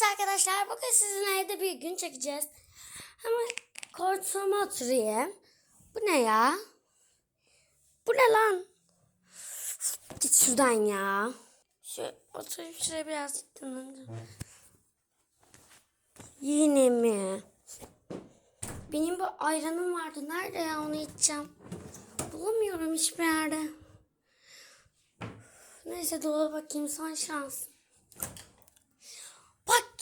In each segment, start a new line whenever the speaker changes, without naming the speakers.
Evet arkadaşlar bugün sizinle evde bir gün çekeceğiz. Ama koltuğuma oturayım. Bu ne ya? Bu ne lan? Git şuradan ya. Şu oturayım şuraya biraz dinleneceğim. Yine mi? Benim bu ayranım vardı. Nerede ya onu içeceğim? Bulamıyorum hiçbir yerde. Neyse dolaba bakayım son şans.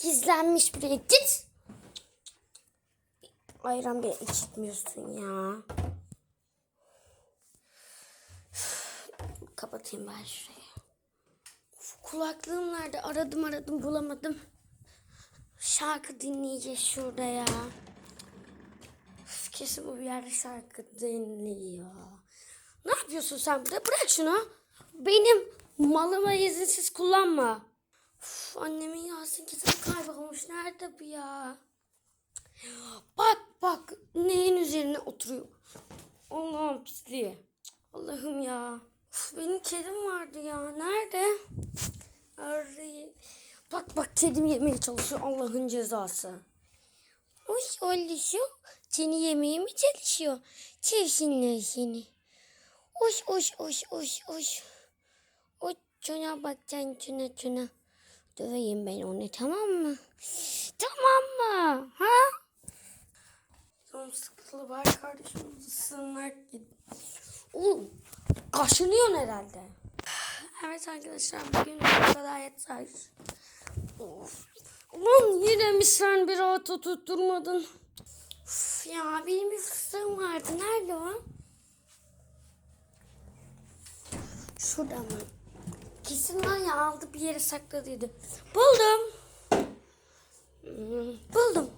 Gizlenmiş buraya git. Ayran bile içitmiyorsun ya. Kapatayım ben şurayı. Kulaklığım nerede? Aradım aradım bulamadım. Şarkı dinleyeceğiz şurada ya. Üf, Kesin bu bir yerde şarkı dinliyor. Ne yapıyorsun sen burada? Bırak şunu. Benim malımı izinsiz kullanma. Uf, annemin Yasin kitabı kaybolmuş. Nerede bu ya? Bak bak neyin üzerine oturuyor. Allah'ım pisliği. Allah'ım ya. Uf, benim kedim vardı ya. Nerede? Arayayım. Bak bak kedim yemeye çalışıyor. Allah'ın cezası. Hoş oluşu. Seni yemeye mi çalışıyor? Sevsinler seni. Hoş hoş hoş hoş hoş. O şuna bak sen şuna şuna. Döveyim ben onu tamam mı? Tamam mı? Ha? Canım sıkıntılı var kardeşim. Isınmak gibi. Oğlum kaşınıyorsun herhalde. Evet arkadaşlar bugün bu kadar yeter. Of. Ulan yine mi sen bir rahat tutturmadın? Uf, ya benim bir fıstığım vardı. Nerede o? Şurada mı? Kesin var ya aldı bir yere sakladıydı. Buldum. Hmm, buldum.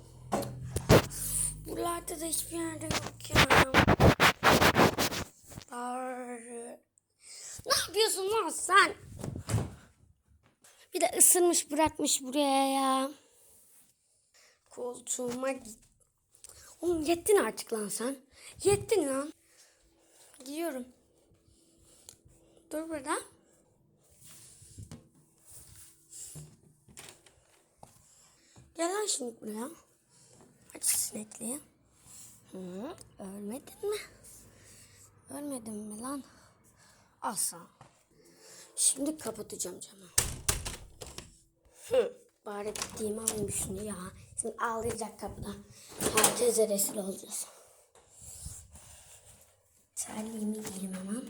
Buralarda da hiçbir yerde yok ya. Ar- Ne yapıyorsun lan sen? Bir de ısırmış bırakmış buraya ya. Koltuğuma git. Oğlum yettin artık lan sen. Yettin lan. Gidiyorum. Dur burada. Gel lan şimdi buraya. Aç sinekliği. Hı, ölmedin mi? Ölmedin mi lan? Asla. Şimdi kapatacağım camı. Hı, bari gittiğimi alayım ya. Şimdi ağlayacak kapıda. Herkese rezil olacağız. Terliğimi giyeyim hemen.